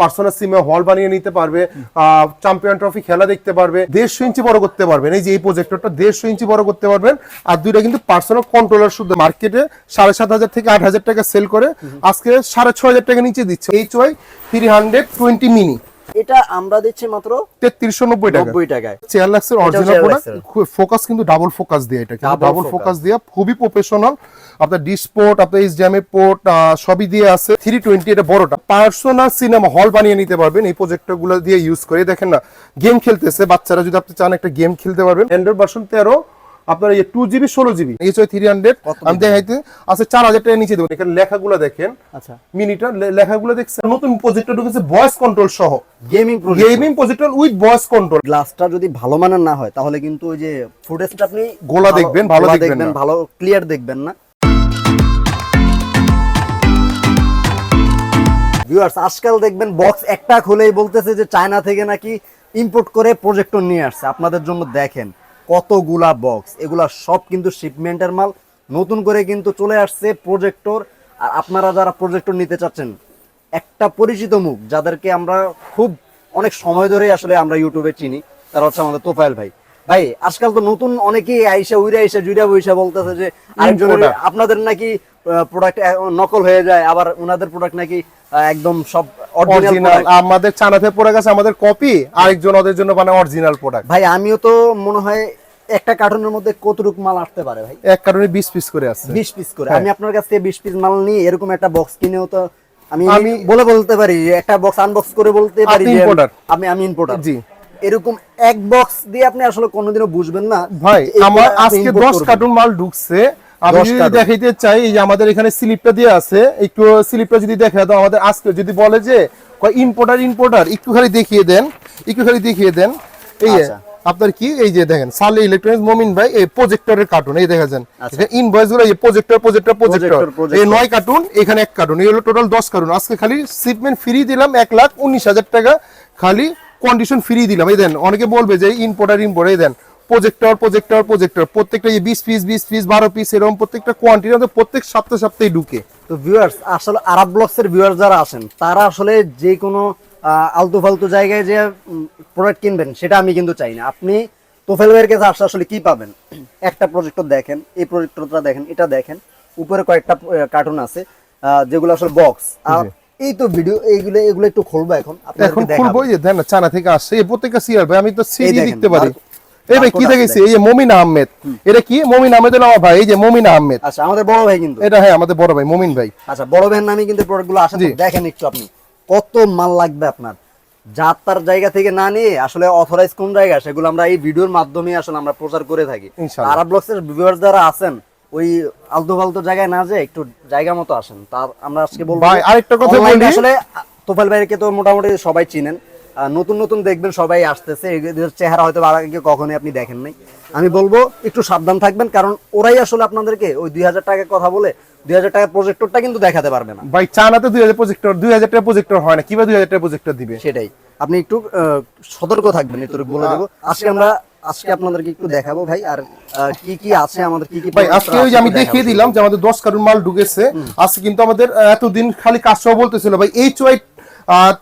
Personal সিমে হল বানিয়ে নিতে পারবে চ্যাম্পিয়ন ট্রফি খেলা দেখতে পারবে, দেড়শো ইঞ্চি বড় করতে পারবেন। এই যে এই প্রজেক্টরটা দেড়শো ইঞ্চি বড় করতে পারবেন। আর দুইটা কিন্তু পার্সোনাল কন্ট্রোলার শুধু মার্কেটে সাড়ে সাত হাজার থেকে আট হাজার টাকা সেল করে। আজকে সাড়ে ছ হাজার টাকা নিচে দিচ্ছে। H Y three hundred twenty mini এটা আমরা দিচ্ছি মাত্র তেত্রিশশো নব্বই টাকা। নব্বই টাকায়। চেয়ার লাক্সের অরিজিনাল প্রোডাক্ট ফোকাস কিন্তু ডাবল ফোকাস দিয়ে এটা কিন্তু ডাবল ফোকাস দিয়ে খুবই প্রফেশনাল আপনার ডিসপোর্ট আপনার এইচ ড্যামে পোর্ট সবই দিয়ে আছে। থ্রি টোয়েন্টি এটা বড়টা। পার্সোনাল সিনেমা হল বানিয়ে নিতে পারবেন। এই প্রজেক্টরগুলো দিয়ে ইউজ করে। দেখেন না গেম খেলতেছে। বাচ্চারা যদি আপনি চান একটা গেম খেলতে পারবেন। অ্যান্ড্রয়েড ভার্সন তেরো আপনার এই টু জিবি ষোলো জিবি এইচ থ্রি হান্ড্রেড আমি দেখাইতে আছে চার হাজার টাকা নিচে দেবেন এখানে লেখাগুলো দেখেন। আচ্ছা। মিনিটা লেখাগুলো দেখছেন। নতুন প্রজেক্টর ঢুকেছে ভয়েস কন্ট্রোল সহ। Gaming gaming projector with voice control গ্লাসটা যদি ভালো মানের না হয় তাহলে কিন্তু ওই যে ফুটেজটা আপনি গোলা দেখবেন, ভালো দেখবেন। ভালো ক্লিয়ার দেখবেন না। ভিউয়ার্স আজকাল দেখবেন বক্স একটা খুলেই বলতেছে যে চায়না থেকে নাকি ইম্পোর্ট করে প্রজেক্টর নিয়ে আসছে। আপনাদের জন্য দেখেন। কতগুলা বক্স এগুলা সব কিন্তু শিপমেন্টের মাল। নতুন করে কিন্তু চলে আসছে প্রজেক্টর আর আপনারা যারা প্রজেক্টর নিতে চাচ্ছেন একটা পরিচিত মুখ যাদেরকে আমরা খুব অনেক সময় ধরে আসলে আমরা ইউটিউবে চিনি তারা হচ্ছে আমাদের তোফায়েল ভাই। ভাই আজকাল তো নতুন অনেকেই আইসা উইরা আইসা জুইরা বইসা বলতেছে যে আরেকজন আপনাদের নাকি প্রোডাক্ট নকল হয়ে যায় আবার ওনাদের প্রোডাক্ট নাকি একদম সব অরিজিনাল আমাদের চানাতে পড়ে গেছে আমাদের কপি আরেকজন ওদের জন্য মানে অরিজিনাল প্রোডাক্ট ভাই আমিও তো মনে হয় একটা কার্টুনের মধ্যে কতটুক মাল আসতে পারে ভাই এক কারণে 20 পিস করে আছে বিশ পিস করে হ্যাঁ। আমি আপনার কাছ থেকে বিশ পিস মাল নিয়ে এরকম একটা বক্স কিনেও তো আমি আমি- বলে বলতে পারি একটা বক্স আনবক্স করে বলতে পারি যে। আমি আমি ইম্পোর্টার জি। এরকম এক বক্স দিয়ে আপনি আসলে কোনোদিনও বুঝবেন না ভাই আমার আজকে import 10 করবেন। কার্টুন মাল ঢুকছে আমি 10 যদি। দেখাইতে চাই এই যে আমাদের এখানে স্লিপটা দিয়ে আছে একটু স্লিপটা যদি দেখা দাও আমাদের আজকে যদি বলে যে ইম্পোর্টার ইম্পোর্টার একটু খালি দেখিয়ে দেন একটু খালি দেখিয়ে দেন এই আচ্ছা। আপনার কি এই যে দেখেন সালে ইলেকট্রনিক্স মমিন ভাই এই প্রজেক্টরের কার্টুন এই দেখা যান। ইনভয়েসগুলো এই প্রজেক্টর প্রজেক্টর প্রজেক্টর। এই নয় কার্টুন এখানে এক কার্টুন এই হলো টোটাল দশ কার্টুন আজকে খালি শিপমেন্ট ফ্রি দিলাম এক লাখ উনিশ হাজার টাকা খালি কন্ডিশন ফ্রি দিলাম এই দেন অনেকে বলবে যে ইম্পোর্টার ইম্পোর্ট এই দেন প্রজেক্টর প্রজেক্টর প্রজেক্টর প্রত্যেকটা এই বিশ পিস বিশ পিস বারো পিস এরকম প্রত্যেকটা কোয়ান্টিটি আমাদের প্রত্যেক সপ্তাহে সপ্তাহে ঢুকে। তো ভিউয়ার্স আসলে আরব ব্লগসের ভিউয়ার্স যারা আছেন তারা আসলে যে কোনো আলতু ফালতু জায়গায় যে প্রোডাক্ট কিনবেন সেটা আমি কিন্তু চাই না। আপনি তোফেল ভাইয়ের কাছে আসলে আসলে কি পাবেন? একটা প্রজেক্টর দেখেন এই প্রজেক্টরটা দেখেন এটা দেখেন। উপরে কয়েকটা কার্টুন আছে যেগুলো আসলে বক্স আর এই তো ভিডিও এইগুলো এগুলো একটু খুলবো এখন এখন। খুলবো যে দেন চানা থেকে আসছে এই প্রত্যেকটা সিরিয়াল ভাই আমি তো সিডি দেখতে পারি। এই ভাই কি দেখেছি এই যে মমিন আহমেদ। এটা কি? মমিন আহমেদ হলো আমার ভাই। এই যে মমিন আহমেদ। আচ্ছা আমাদের বড় ভাই কিন্তু। এটা হ্যাঁ আমাদের বড় ভাই মমিন ভাই। আচ্ছা বড় ভাইয়ের নামে কিন্তু প্রোডাক্টগুলো আসে দেখেন একটু আপনি কত মাল লাগবে আপনার। যার তার জায়গা থেকে না নিয়ে আসলে অথরাইজ কোন জায়গা সেগুলো আমরা এই ভিডিওর মাধ্যমে আসলে আমরা প্রচার করে থাকি। আরব ব্লগসের ভিউয়ার্স যারা আছেন ওই আলতু ফালতু জায়গায় না যে একটু জায়গা মতো আসেন। তার আমরা আজকে বলব ভাই, আরেকটা কথা বলি। আসলে আ, তোফাইল ভাইকে তো মোটামুটি সবাই চিনেন। নতুন নতুন দেখবেন সবাই আসতেছে। এদের চেহারা হয়তো আগে কখনোই আপনি দেখেন নাই। আমি বলব একটু সাবধান থাকবেন কারণ ওরাই আসলে আপনাদেরকে ওই দুই হাজার টাকার কথা বলে দুই হাজার টাকার প্রজেক্টরটা কিন্তু দেখাতে পারবে না। ভাই চানাতে দুই হাজার প্রজেক্টর দুই হাজার টাকা প্রজেক্টর হয় না। কীভাবে দুই হাজার টাকা প্রজেক্টর দিবে? সেটাই। আপনি একটু আহ, সতর্ক থাকবেন বলে দেবো। আজকে আমরা আজকে আপনাদেরকে একটু দেখাবো ভাই আর কি কি আছে আমাদের কি কি ভাই আজকে ওই যে আমি দেখিয়ে দিলাম যে আমাদের দশ কার্টুন মাল ঢুকেছে। আজকে কিন্তু আমাদের এতদিন খালি কাজটাও বলতেছিল। ভাই এইচ ওয়াই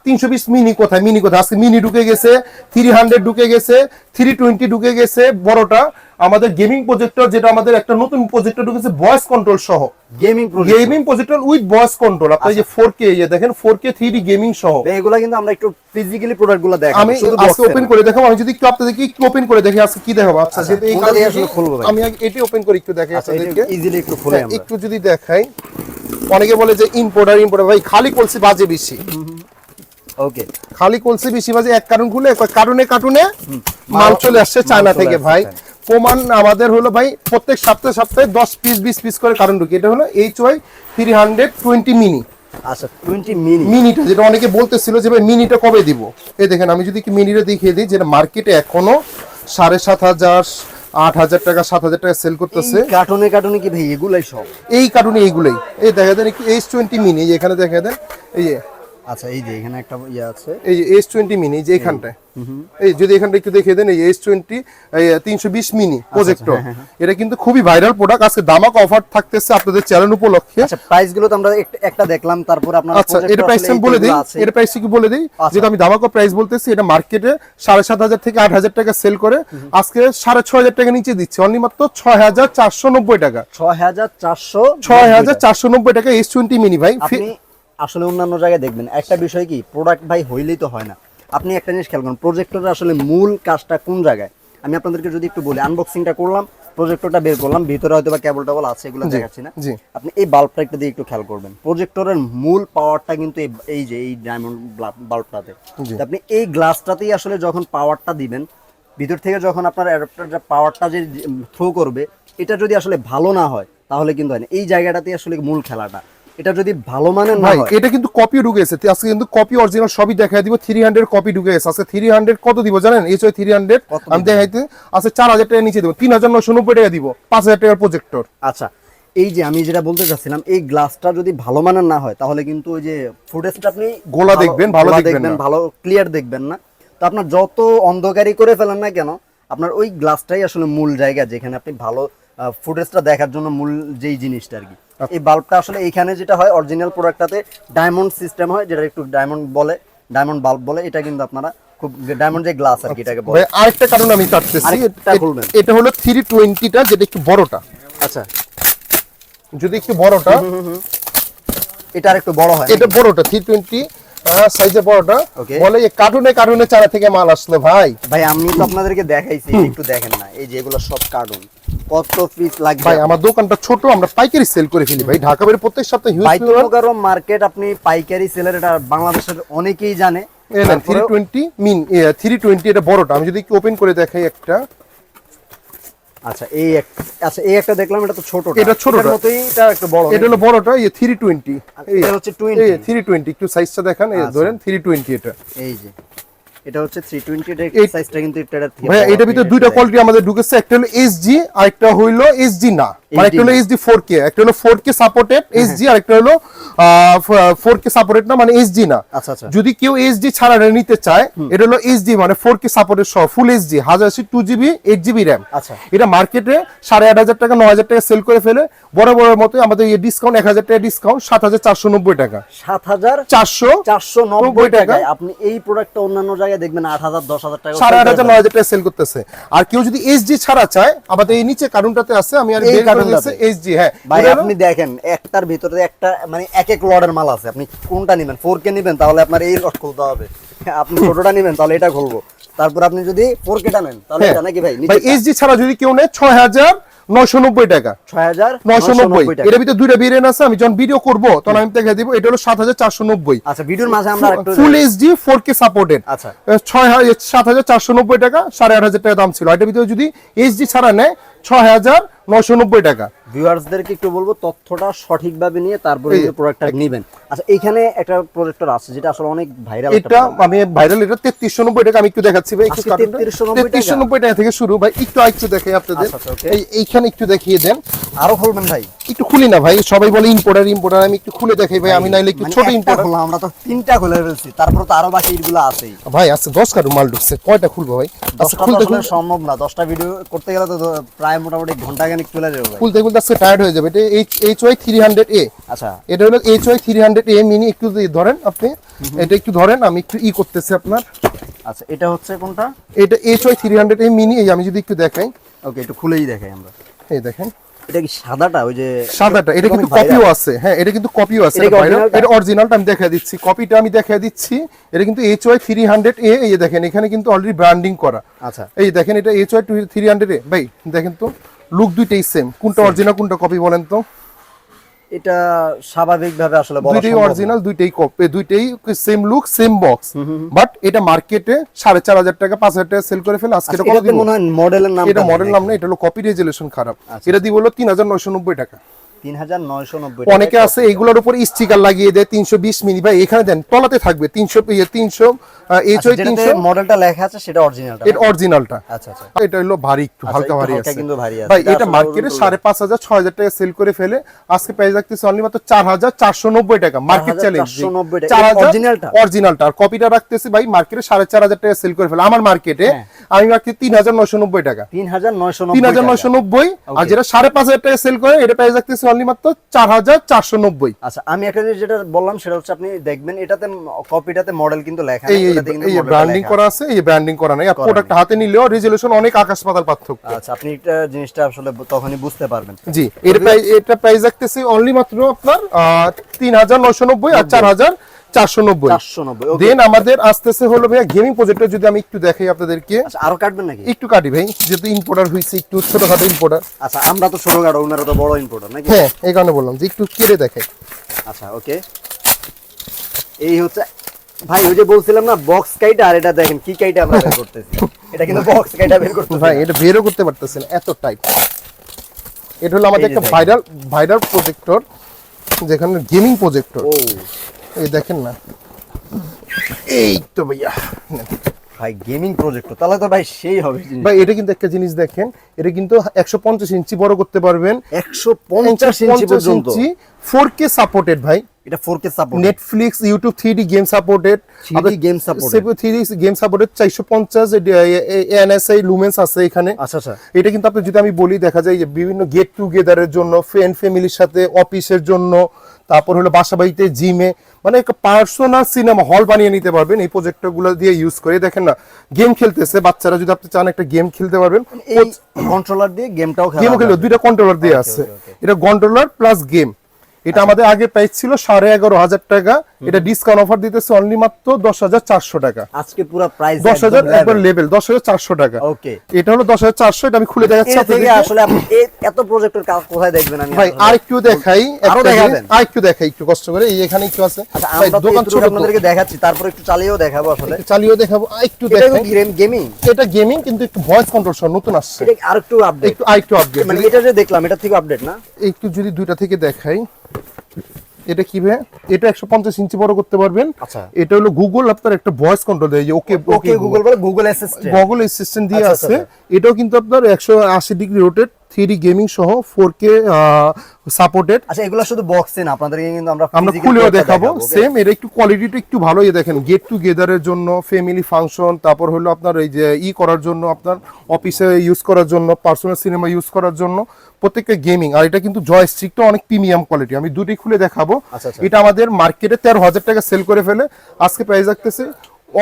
তিনশো বিশ মিনি কোথায়? মিনি কোথায়? আজকে মিনি ঢুকে গেছে থ্রি হান্ড্রেড ঢুকে গেছে থ্রি টোয়েন্টি ঢুকে গেছে বড়টা। আমাদের গেমিং প্রজেক্টর যেটা আমাদের একটা নতুন প্রজেক্টর ঢুকেছে ভয়েস কন্ট্রোল সহ। Gaming gaming projector with voice control আপনার যে ফোর কে দেখেন ফোর কে থ্রি গেমিং সহ। এগুলা কিন্তু আমরা একটু ফিজিক্যালি প্রোডাক্টগুলো দেখাবো আমি আজকে ওপেন করে দেখাবো আমি যদি একটু আপনাদেরকে একটু ওপেন করে দেখি আজকে কি দেখাবো? আচ্ছা যেহেতু এই কোনটা কারণে আসলে খুলবো আমি এটি ওপেন করে একটু দেখাই আচ্ছা আপনাদেরকে। ইজিলি একটু খুলে হ্যাঁ, আমরা। একটু যদি দেখাই। অনেকে বলে যে ইম্পোর্টার ইম্পোর্টার ভাই খালি কলসি বাজে বেশি। ওকে খালি কলসি বেশি বাজে এক কার্টুন খুলে কার্টুনে কার্টুনে মাল চলে আসছে চায়না থেকে ভাই। প্রমাণ আমাদের হলো ভাই প্রত্যেক সপ্তাহে সপ্তাহে দশ পিস বিশ পিস করে কারণ ঢুকি। এটা হলো H Y three hundred twenty mini আচ্ছা 20 মিনি মিনিটা যেটা অনেকে বলতেছিল যে ভাই মিনিটা কবে দিব? এই দেখেন আমি যদি কি মিনিটা দেখিয়ে দিই যেটা মার্কেটে এখনও সাড়ে সাত হাজার আট হাজার টাকা সাত হাজার টাকা সেল করতেছে। কার্টুনে কার্টুনে কি ভাই এগুলাই সব? এই কার্টুনে এইগুলোই। এই দেখা দেন এইচ টোয়েন্টি মিনি এখানে দেখা দেন এই যে আচ্ছা এই যে এখানে একটা ইয়ে আছে। এই যে এস টোয়েন্টি মিনি যে এখানটায় এই যদি এখানটা একটু দেখিয়ে দেন এই এস টোয়েন্টি তিনশো বিশ মিনি আচ্ছা, প্রজেক্টর হ্যাঁ, এটা কিন্তু খুবই ভাইরাল প্রোডাক্ট আজকে দামাক অফার থাকতেছে আপনাদের চ্যানেল উপলক্ষে। আচ্ছা প্রাইসগুলো তো আমরা একটা দেখলাম তারপর আপনার আচ্ছা এটা প্রাইস আমি বলে দিই এটা প্রাইস কি বলে দিই? আচ্ছা। যেটা আমি দামাকো প্রাইস বলতেছি এটা মার্কেটে সাড়ে সাত হাজার থেকে আট হাজার টাকা সেল করে। আজকে সাড়ে ছয় হাজার টাকা নিচে দিচ্ছে। অনলি মাত্র ছয় হাজার চারশো নব্বই টাকা। ছয় হাজার চারশো ছয় হাজার চারশো নব্বই টাকা এস টোয়েন্টি মিনি ভাই। আসলে অন্যান্য জায়গায় দেখবেন। একটা বিষয় কি প্রোডাক্ট ভাই হইলেই তো হয় না। আপনি একটা জিনিস খেয়াল করুন প্রজেক্টরের আসলে মূল কাজটা কোন জায়গায়? আমি আপনাদেরকে যদি একটু বলি আনবক্সিংটা করলাম প্রজেক্টরটা বের করলাম ভিতরে হয়তো বা কেবল টেবল আছে এগুলো দেখাচ্ছি না। আপনি এই বাল্বটা একটু দিয়ে একটু খেয়াল করবেন। প্রজেক্টরের মূল পাওয়ারটা কিন্তু এই- যে এই ডায়মন্ড বাল্বটাতে আপনি এই গ্লাসটাতেই আসলে যখন পাওয়ারটা দিবেন ভিতর থেকে যখন আপনার অ্যাডাপ্টার পাওয়ারটা যে থ্রো করবে এটা যদি আসলে ভালো না হয় তাহলে কিন্তু হয় না। এই জায়গাটাতেই আসলে মূল খেলাটা। এটা যদি ভালো মানের না ভাই হয় এটা কিন্তু কপি ঢুকে গেছে। আজকে কিন্তু কপি অরিজিনাল সবই দেখাই দিব। থ্রি হান্ড্রেড কপি ঢুকে গেছে। আজকে থ্রি হান্ড্রেড কত দিব জানেন? থ্রি হান্ড্রেড কত আমি দেখাইতে আজকে চার হাজার টাকা নিচে দিব। তিন হাজার নশো নব্বই টাকা দিব। পাঁচ হাজার টাকার প্রজেক্টর আচ্ছা এই যে আমি যেটা বলতে চাচ্ছিলাম এই গ্লাসটা যদি ভালো মানের না হয় তাহলে কিন্তু ওই যে ফুটেজটা আপনি গোলা দেখবেন, ভালো দেখবেন ভালো ক্লিয়ার দেখবেন না। তো আপনার যত অন্ধকারই করে ফেলেন না কেন আপনার ওই গ্লাসটাই আসলে মূল জায়গা যেখানে আপনি ভালো ফুটেজটা দেখার জন্য মূল যেই জিনিসটা আর কি। এই বাল্বটা আসলে এখানে যেটা হয় অরিজিনাল প্রোডাক্টটাতে ডায়মন্ড সিস্টেম হয় যেটা একটু ডায়মন্ড বলে ডায়মন্ড বাল্ব বলে এটা কিন্তু আপনারা খুব ডায়মন্ড যে গ্লাস আর কি এটাকে বলে। আরেকটা কারণ আমি কাটতেছি আরেকটা এটা হলো 320 টা যেটা একটু বড়টা। আচ্ছা। যদি একটু বড়টা এটা আর একটু বড় হয়। এটা বড়টা থ্রি টোয়েন্টি সাইজে বড়টা বলে এই কার্টুনে কার্টুনে চারা থেকে মাল আসলো ভাই। ভাই আমি তো আপনাদেরকে দেখাইছি একটু দেখেন না এই যে সব কার্টুন। কত পিস লাগবে? ভাই আমার দোকানটা ছোট আমরা পাইকারি সেল করে ফেলি ভাই। ঢাকা বের প্রত্যেক সপ্তাহে হিউজ মার্কেট আপনি পাইকারি সেলের এটা বাংলাদেশের অনেকেই জানে। থ্রি তারপরেও- টোয়েন্টি মিন থ্রি টোয়েন্টি এটা বড়টা। আমি যদি একটু ওপেন করে দেখাই একটা। আচ্ছা এই এক আচ্ছা এই একটা দেখলাম এটা তো ছোটটা। এটা ছোটটার মতোই এটা একটু বড়। এটা হলো বড়টা এই থ্রি টোয়েন্টি এটা হচ্ছে 20 থ্রি টোয়েন্টি একটু সাইজটা দেখান এই ধরেন থ্রি টোয়েন্টি এটা। এই যে এটা হচ্ছে 320 এর এই- সাইজটা কিন্তু এটা ভাই ভাইয়া ভিতরে এটা দুইটা কোয়ালিটি আমাদের ঢুকেছে একটা হলো এসজি আর একটা হলো এসজি না। মানে হলো একটা হলো সাপোর্টেড হলো সাপোর্টেড না মানে না। আচ্ছা আচ্ছা। যদি কেউ ছাড়া নিতে চায় এটা হলো মানে সাপোর্টেড সহ ফুল আচ্ছা। এটা মার্কেটে টাকা নয় হাজার টাকা সেল করে ফেলে বড় বড় মতো আমাদের এই ডিসকাউন্ট এক হাজার টাকা ডিসকাউন্ট সাত হাজার চারশো নব্বই টাকা। 7000 চারশো 490 টাকায় আপনি এই প্রোডাক্টটা অন্যান্য জায়গায় দেখবেন 8000 10000 টাকা সাড়ে আট হাজার নয় হাজার টাকা সেল করতেছে। আর কেউ যদি এসডি ছাড়া চায় আমাদের এই নিচে কার্টুনটাতে আছে আমি আর এই বের করে কার্টুনটাতে? দিয়েছি এসডি হ্যাঁ। ভাই আপনি দেখেন একটার ভিতরে একটা মানে এক এক লটের মাল আছে। আপনি কোনটা নেবেন? ফোর নেবেন তাহলে আপনার এই লট খুলতে হবে। আপনি ছোটটা নেবেন তাহলে এটা খুলবো। তারপর আপনি যদি ফোর কেটা নেন তাহলে হ্যাঁ। এটা নাকি ভাই ভাই এসডি ছাড়া যদি কেউ নেয় ছয় হাজার নয়শো নব্বই টাকা। ছয় হাজার নয়শো নব্বই টাকা। এর ভিতরে দুইটা ভেরিয়েন্ট আছে আমি যখন ভিডিও করব তখন আমি দেখে দিব এটা হলো সাত হাজার চারশো নব্বই। আচ্ছা ভিডিওর মাঝে আমরা একটু full HD four K supported আচ্ছা। ছয় সাত হাজার চারশো নব্বই টাকা সাড়ে আট হাজার টাকা দাম ছিল। এটার ভিতরে যদি এইচডি ছাড়া নেয় ছয় হাজার নয়শো নব্বই টাকা। ভিউয়ার্সদেরকে একটু বলব তথ্যটা সঠিকভাবে নিয়ে তারপরে প্রোডাক্টটা নেবেন। আচ্ছা এইখানে একটা প্রজেক্টর আছে যেটা আসলে অনেক ভাইরাল এটা আমি ভাইরাল এটা তেত্রিশশো নব্বই টাকা আমি একটু দেখাচ্ছি ভাই কার্টুনটা। 3390 টাকা? থেকে শুরু ভাই একটু একটু দেখাই আপনাদের। আচ্ছা, আচ্ছা। এই এইখানে একটু দেখিয়ে দেন। আরও খুলবেন ভাই। একটু খুলি না ভাই সবাই বলে ইম্পোর্টার ইম্পোর্টার আমি একটু খুলে দেখাই ভাই আমি নাইলে একটু মানে ছোট একটা ইম্পোর্টার খোলা, আমরা তো তিনটা খুলে ফেলছি তারপর তো আরও বাকি এগুলো আছেই। ভাই আচ্ছা দশ কার্টুন মাল ঢুকছে কয়টা খুলবো ভাই? আচ্ছা খুলতে সম্ভব না দশটা ভিডিও করতে গেলে তো দ- প্রায় মোটামুটি ঘণ্টা খানিক চলে যাবে খুলতে খুলতে আজকে টায়ার্ড হয়ে যাবে। এটা H H Y three hundred A আচ্ছা। এটা হলো H Y three hundred A mini একটু ধরেন আপনি এটা একটু ধরেন আমি একটু ই করতেছি আপনার। আচ্ছা এটা হচ্ছে কোনটা? এটা H Y three hundred A mini এই আমি যদি একটু দেখাই। ওকে একটু খুলেই দেখাই আমরা। এই দেখেন। এটা কি সাদাটা? ওই যে সাদাটা এটা কিন্তু কপিও আছে। হ্যাঁ এটা কিন্তু কপিও আছে এটা অরিজিনালটা আমি দেখা দিচ্ছি। কপিটা আমি দেখা দিচ্ছি। এটা কিন্তু H Y three hundred A এই দেখেন এখানে কিন্তু অলরেডি ব্র্যান্ডিং করা। আচ্ছা। এই দেখেন এটা H Y three hundred A ভাই দেখেন তো লুক দুইটাই সেম কোনটা অরিজিনাল কোনটা কপি বলেন তো? এটা স্বাভাবিকভাবে আসলে দুইটাই অরিজিনাল দুইটাই কপি দুইটাই same look same box but এটা মার্কেটে সাড়ে চার হাজার টাকা পাঁচ হাজার টাকা সেল করে ফেলে। আজকে আচ্ছা, মনে হয় মডেলের নাম এটা মডেল নাম না এটা হলো কপি রেজুলেশন খারাপ। আচ্ছা। এটা দিয়ে বলল তিন হাজার নয়শো নব্বই টাকা। অনেকে আছে এইগুলোর উপর স্টিকার লাগিয়ে দেয় তিনশো বিশ মিনি ভাই এখানে দেন তলাতে থাকবে তিনশো তিনশো এইচ ওই তিনশো। মডেলটা লেখা আছে সেটা অরিজিনালটা এর অরিজিনালটা আচ্ছা আচ্ছা। এটা হলো ভারী একটু আচ্ছা, হালকা ভারী আছে। কিন্তু ভারী আছে। ভাই এটা এটা মার্কেটে সাড়ে পাঁচ হাজার ছয় হাজার টাকা সেল করে ফেলে আজকে প্রাইস রাখতেছে অনলি মাত্র চার হাজার চারশো নব্বই টাকা মার্কেট চ্যালেঞ্জ চার হাজার originalটা? অরিজিনালটা আর কপিটা রাখতেছি ভাই মার্কেটে সাড়ে চার হাজার টাকা সেল করে ফেলে। আমার মার্কেটে হ্যাঁ। আমি রাখছি তিন হাজার নয়শো নব্বই টাকা। তিন হাজার নয়শো তিন হাজার নয়শো নব্বই আর যেটা সাড়ে পাঁচ হাজার টাকা সেল করে এটা প্রাইস রাখতেছি অনলি মাত্র চার হাজার চারশো নব্বই। আচ্ছা আমি একটা জিনিস যেটা বললাম সেটা হচ্ছে আপনি দেখবেন এটাতে কপিটাতে মডেল কিন্তু লেখা এই এই ব্র্যান্ডিং করা আছে এই ব্র্যান্ডিং করা নাই। আর প্রোডাক্ট হাতে নিলেও রেজুলেশন অনেক আকাশ পাতাল পার্থক্য। আচ্ছা আপনি এটা জিনিসটা আসলে তখনই বুঝতে পারবেন। জি এর প্রাইস এটা প্রাইস রাখতেছি অনলি মাত্র আপনার তিন হাজার নয়শো নব্বই আর চার হাজার চারশো নব্বই। চারশো নব্বই ওকে দেন আমাদের আসতেছে হলো ভাইয়া গেমিং প্রজেক্টর যদি আমি একটু দেখাই আপনাদেরকে। আরও কাটবেন নাকি? একটু কাটি ভাই যেহেতু ইম্পোর্টার হয়েছে একটু ছোটখাটো ইম্পোর্টার আচ্ছা আমরা তো ছোটখাটো ওনারা তো বড় ইম্পোর্টার নাকি? হ্যাঁ এই কারণে বললাম যে একটু কেড়ে দেখাই। আচ্ছা ওকে এই হচ্ছে ভাই ওই যে বলছিলাম না বক্স কাইটা আর এটা দেখেন কি কাইটা আমরা বের করতেছি। এটা কিন্তু বক্স কাইটা বের করতেছি ভাই এটা বেরও করতে পারতেছেন এত টাইট এটা হলো আমাদের একটা ভাইরাল ভাইরাল প্রজেক্টর যেখানে গেমিং প্রজেক্টর এই দেখেন না। এই তো ভাইয়া। ভাই গেমিং প্রজেক্ট তাহলে তো ভাই সেই হবে ভাই এটা কিন্তু একটা জিনিস দেখেন এটা কিন্তু একশো পঞ্চাশ ইঞ্চি বড় করতে পারবেন। একশো পঞ্চাশ ইঞ্চি পর্যন্ত। ফোর কে সাপোর্টেড ভাই। এটা four K support Netflix YouTube three D game supported 3D game supported। Three D game supported চারশো পঞ্চাশ এনএসআই লুমেন্স আছে এখানে। আচ্ছা আচ্ছা। এটা কিন্তু আপনি যদি আমি বলি দেখা যায় যে বিভিন্ন গেট টুগেদারের জন্য ফ্রেন্ড ফ্যামিলির সাথে অফিসের জন্য তারপর হলো বাসা বাড়িতে জিমে মানে একটা পার্সোনাল সিনেমা হল বানিয়ে নিতে পারবেন। এই প্রজেক্টরগুলো দিয়ে ইউজ করে দেখেন না গেম খেলতেছে বাচ্চারা যদি আপনি চান একটা গেম খেলতে পারবেন। এই কন্ট্রোলার দিয়ে গেমটাও খেলা গেম খেলবে দুইটা কন্ট্রোলার দিয়ে আছে। এটা কন্ট্রোলার প্লাস গেম এটা আমাদের আগে প্রাইস ছিল সাড়ে এগারো হাজার টাকা। এটা ডিসকাউন্ট অফার দিতেছে অনলি মাত্র দশ হাজার চারশো টাকা। আজকে পুরো প্রাইস দশ হাজার একবার লেভেল দশ হাজার চারশো টাকা। ওকে এটা হলো দশ হাজার চারশো এটা আমি খুলে দেখাচ্ছি আপনাদেরকে। আসলে আপনি এ- এত কোথায় দেখবেন আমি ভাই আর একটু দেখাই আরও দেখাবেন? আর একটু দেখাই একটু কষ্ট করে। এই এখানে একটু আছে। আচ্ছা ভাই দোকান ছোট আপনাদেরকে দেখাচ্ছি তারপর একটু চালিয়েও দেখাবো আসলে। চালিয়েও দেখাবো আর একটু দেখাই গেমিং এটা গেমিং কিন্তু একটু ভয়েস কন্ট্রোল সহ নতুন আসছে। এটা আর একটু আপডেট একটু আর একটু আপডেট মানে এটা যে দেখলাম এটা থেকে আপডেট না? একটু যদি দুইটা থেকে দেখাই। এটা কি ভাই? এটা একশো পঞ্চাশ ইঞ্চি বড় করতে পারবেন। আচ্ছা। এটা হলো গুগল আপনার একটা ভয়েস কন্ট্রোল দেয় ওকে ওকে গুগল বলে গুগল অ্যাসিস্ট্যান্ট গুগল অ্যাসিস্ট্যান্ট দিয়ে আচ্ছা, আছে। এটাও কিন্তু আপনার একশো আশি ডিগ্রি রোটেট থ্রি গেমিং সহ ফোর কে সাপোর্টেড আচ্ছা এগুলো শুধু বক্সে না আপনাদেরকে কিন্তু আমরা আমরা খুলেও দেখাবো। সেম এটা একটু কোয়ালিটিটা একটু ভালো ইয়ে দেখেন। গেট টুগেদারের জন্য ফ্যামিলি ফাংশন তারপর হলো আপনার এই যে ই করার জন্য আপনার অফিসে ইউজ করার জন্য পার্সোনাল সিনেমা ইউজ করার জন্য প্রত্যেকটা গেমিং আর এটা কিন্তু জয়স্টিকটা অনেক প্রিমিয়াম কোয়ালিটি আমি দুটি খুলে দেখাবো। আচ্ছা, আচ্ছা। এটা আমাদের মার্কেটে তেরো হাজার টাকা সেল করে ফেলে। আজকে প্রাইস রাখতেছে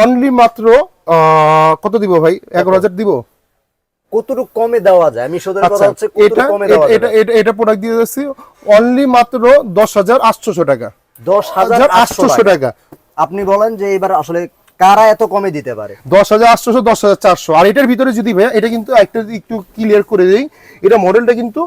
অনলি মাত্র কত দিব ভাই? এগারো হাজার দিব? কতটুকু কমে দেওয়া যায়? আমি সোদের কথা আচ্ছা হচ্ছে এটা কতটুকু কমে দেওয়া এটা যায় এটা এটা প্রোডাক্ট দিয়ে যাচ্ছি অনলি মাত্র দশ হাজার আটশোশো টাকা। দশ হাজার হাজার আটশো আটশোশো টাকা। টাকা। আপনি বলেন যে এবার আসলে কারা এত কমে দিতে পারে? দশ হাজার আটশোশো দশ হাজার চারশো। আর এটার ভিতরে যদি ভাইয়া এটা কিন্তু একটা একটু ক্লিয়ার করে দিই এটা মডেলটা কিন্তু